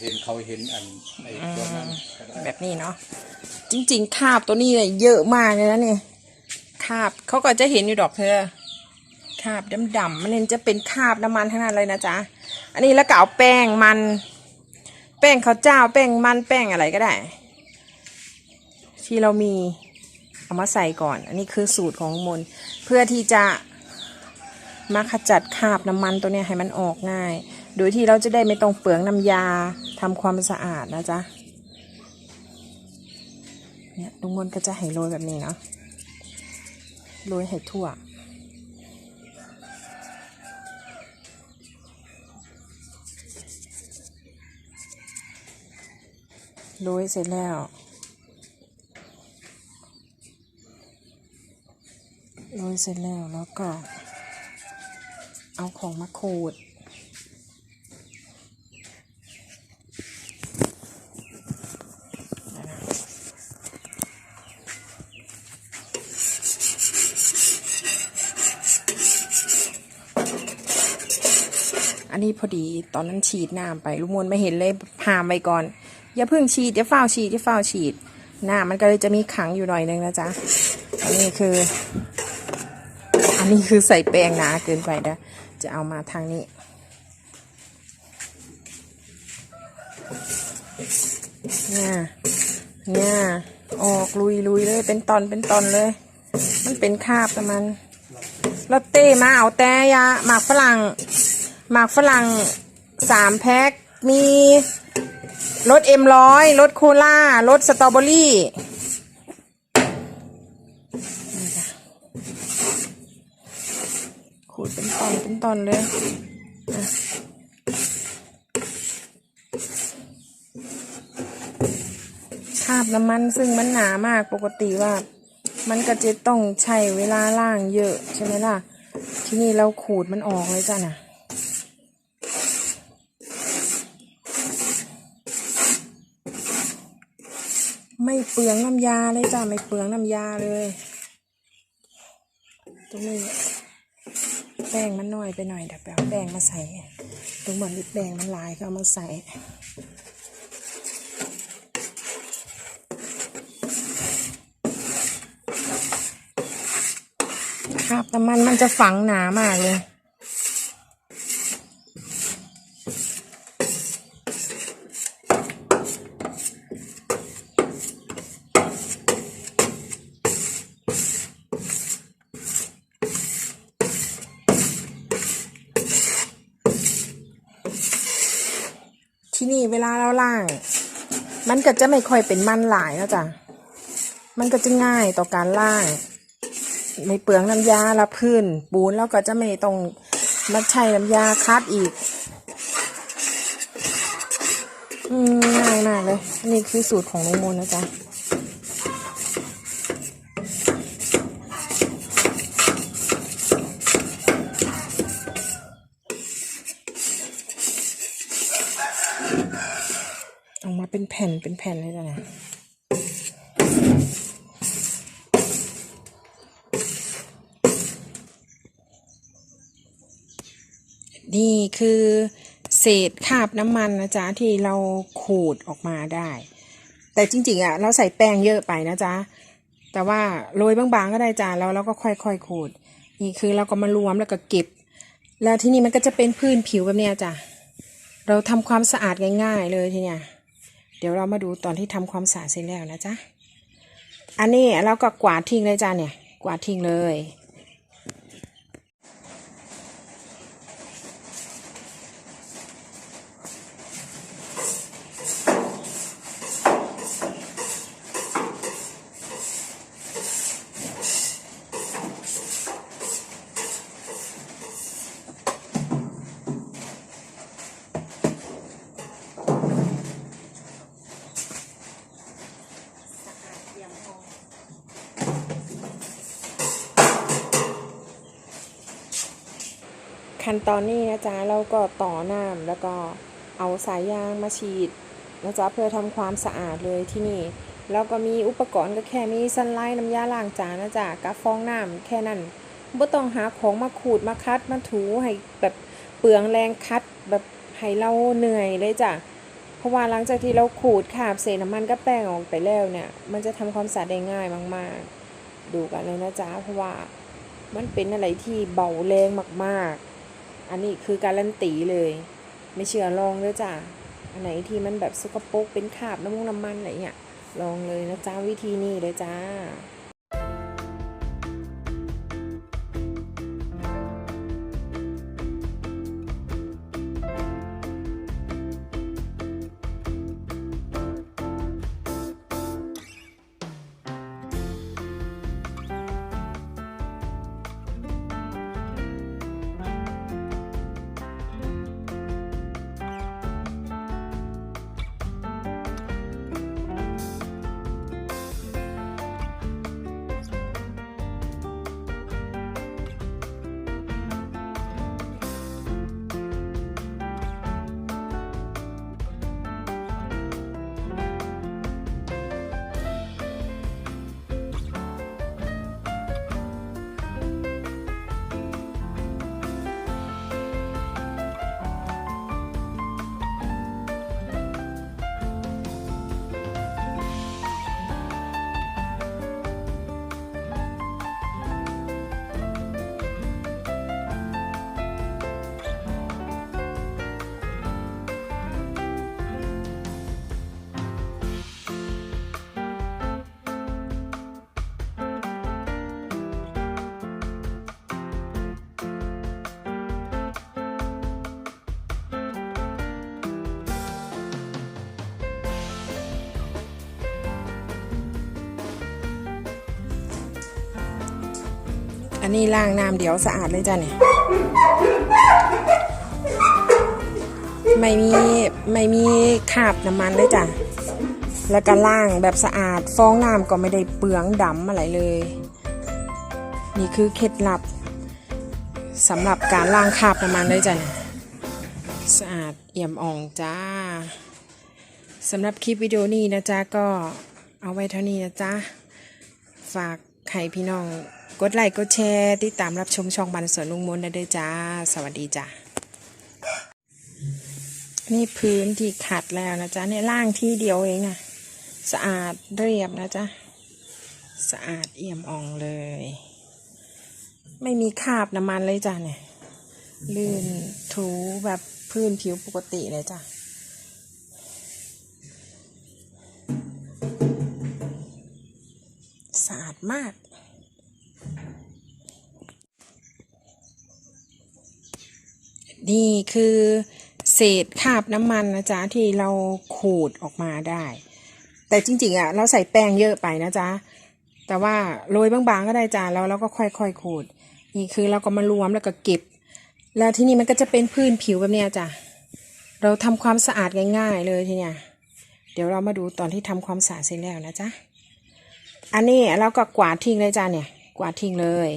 เห็นเขาเห็นอันไอ้ตัวนั้นก็ได้แบบนี้เนาะจริงๆคาบตัวนี้เนี่ยเยอะมากเลยนะเนี่ยคาบเขาก็จะเห็นอยู่ดอกเธอคาบดำๆมันจะเป็นคาบน้ำมันทั้งนั้นเลยนะจ๊ะอันนี้แล้วก็เอาแป้งมัน แป้งข้าวเจ้า แป้งมันแป้งอะไรก็ได้ ที่เรามีเอามาใส่ก่อน อันนี้คือสูตรของมนเพื่อที่จะมาขจัดคาบน้ำมันตัวเนี้ยให้มันออกง่าย โดยที่เราจะได้ไม่ต้องเปลืองน้ำยาทำความสะอาดนะจ๊ะเนี่ยลุงมนก็จะให้โรยแบบนี้เนาะโรยให้ทั่ว โรยเสร็จแล้วโรยเสร็จแล้วแล้วก็ เอาของมาขูด อันนี้พอดีตอนนั้นฉีดน้ำไปลุงมนไม่เห็นเลยพามไปก่อน อย่าเพิ่งฉีดอย่าเฝ้าฉีดอย่าเฝ้าฉีดหน้ามันก็เลยจะมีขังอยู่หน่อยนึงนะจ๊ะอันนี้คือ อันนี้คือใส่แป้งหนาเกินไปนะจะเอามาทางนี้เนี่ยเนี่ยออกลุยลุยเลยเป็นตอนเป็นตอนเลย มันเป็นคาบแต่มันลอตเต้มาเอาแต่ยาหมากฝรั่ง หมากฝรั่งสามแพ็ค มีรสเอ็มร้อยรสโคล่ารสสตรอเบอรี่ขูดเป็นตอนเป็นตอนเลยคาบน้ำมันซึ่งมันหนามากปกติว่า มันก็จะต้องใช้เวลาล่างเยอะใช่ไหมล่ะ ที่นี่เราขูดมันออกเลยจ้ะน่ะ ไม่เปลืองน้ำยาเลยจ้ะไม่เปลืองน้ำยาเลย ตรงนี้แป้งมันน้อยไปหน่อยเดี๋ยวไปเอาแป้งมาใส่ตรงเหมือนแป้งมันลายก็เอามาใส่ครับแต่มันมันจะฝังหนามากเลย ที่นี่เวลาเราล่าง มันก็จะไม่ค่อยเป็นมันหลายนะจ๊ะมันก็จะง่ายต่อการล่าง ไม่เปลืองน้ำยาละพื้นปูนแล้วก็จะไม่ต้องมาใช้น้ำยาคัดอีกง่ายมากเลยอันนี้คือสูตรของลุงมนนะจ๊ะ ออกมาเป็น แผ่นเป็นแผ่นเลยจ้ะนี่คือเศษคราบน้ำมันนะจ๊ะ ที่เราขูดออกมาได้ แต่จริง ๆอะเราใส่แป้งเยอะไปนะจ๊ะ แต่ว่าโรยบางๆก็ได้จ้ะแล้วเราก็ค่อยๆขูด นี่คือเราก็มารวมแล้วก็เก็บ แล้วที่นี่มันก็จะเป็นพื้นผิวแบบเนี้ยจ้ะเราทำความสะอาดง่าย ๆ เลยทีเนี้ย เดี๋ยวเรามาดูตอนที่ทำความสะอาดเสร็จแล้วนะจ๊ะ อันนี้เราก็กวาดทิ้งเลยจ้าเนี่ย กวาดทิ้งเลย ขั้นตอนนี้นะจ๊ะเราก็ต่อน้ำแล้วก็เอาสายยางมาฉีดนะจ๊ะเพื่อทำความสะอาดเลยที่นี่แล้วก็มีอุปกรณ์ก็แค่มีสันไลท์น้ำยาล้างจานนะจ๊ะกับฟองน้ำแค่นั้นไม่ต้องหาของมาขูดมาคัดมาถูให้แบบเปลืองแรงคัดแบบให้เราเหนื่อยเลยจ้ะเพราะว่าหลังจากที่เราขูดขาบเศษน้ำมันก็แป้งออกไปแล้วเนี่ย มันจะทำความสะอาดได้ง่ายมาก ๆ ดูกันเลยนะจ๊ะเพราะว่ามันเป็นอะไรที่เบาแรงมาก ๆ อันนี้คือการันตีเลย ไม่เชื่อลองเลยจ้ะ อันไหนที่มันแบบสกปรกเป็นขาบน้ำมันน้ำมันอะไรเงี้ยลองเลยนะจ้าวิธีนี้เลยจ้า อันนี้ล้างน้ำเดี๋ยวสะอาดเลยจ้ะเนี่ยไม่มีไม่มีคราบน้ำมันเลยจ้ะ แล้วก็ล้างแบบสะอาดฟองน้ำก็ไม่ได้เปลืองดำอะไรเลย นี่คือเคล็ดลับสำหรับการล้างคราบน้ำมันเลยจ้ะเนี่ยสะอาดเอี่ยมอ่องจ้าสำหรับคลิปวิดีโอนี้นะจ๊ะก็เอาไว้เท่านี้นะจ๊ะ ฝากให้พี่น้อง กดไลค์กดแชร์ติดตามรับชมช่องบันสวนลุงมนได้ด้วยจ้า สวัสดีจ้านี่พื้นที่ขัดแล้วนะจ๊ะเนี่ยล่างที่เดียวเองนะสะอาดเรียบนะจ๊ะสะอาดเอี่ยมอ่องเลย ไม่มีคราบน้ำมันเลยจ้ะเนี่ยลื่นถูแบบพื้นผิวปกติเลยจ้ะสะอาดมาก นี่คือเศษคราบน้ำมันนะจ๊ะที่เราขูดออกมาได้ แต่จริงๆอะเราใส่แป้งเยอะไปนะจ๊ะแต่ว่าโรยบางๆก็ได้จ้ะแล้วเราก็ค่อยๆขูด นี่คือเราก็มารวมแล้วก็เก็บ แล้วที่นี่มันก็จะเป็นพื้นผิวแบบเนี้ยจ้ะเราทำความสะอาดง่ายๆเลยทีเนี้ยเดี๋ยวเรามาดูตอนที่ทำความสะอาดเสร็จแล้วนะจ๊ะอันนี้เราก็กวาดทิ้งเลยจ้าเนี่ย กวาดทิ้งเลย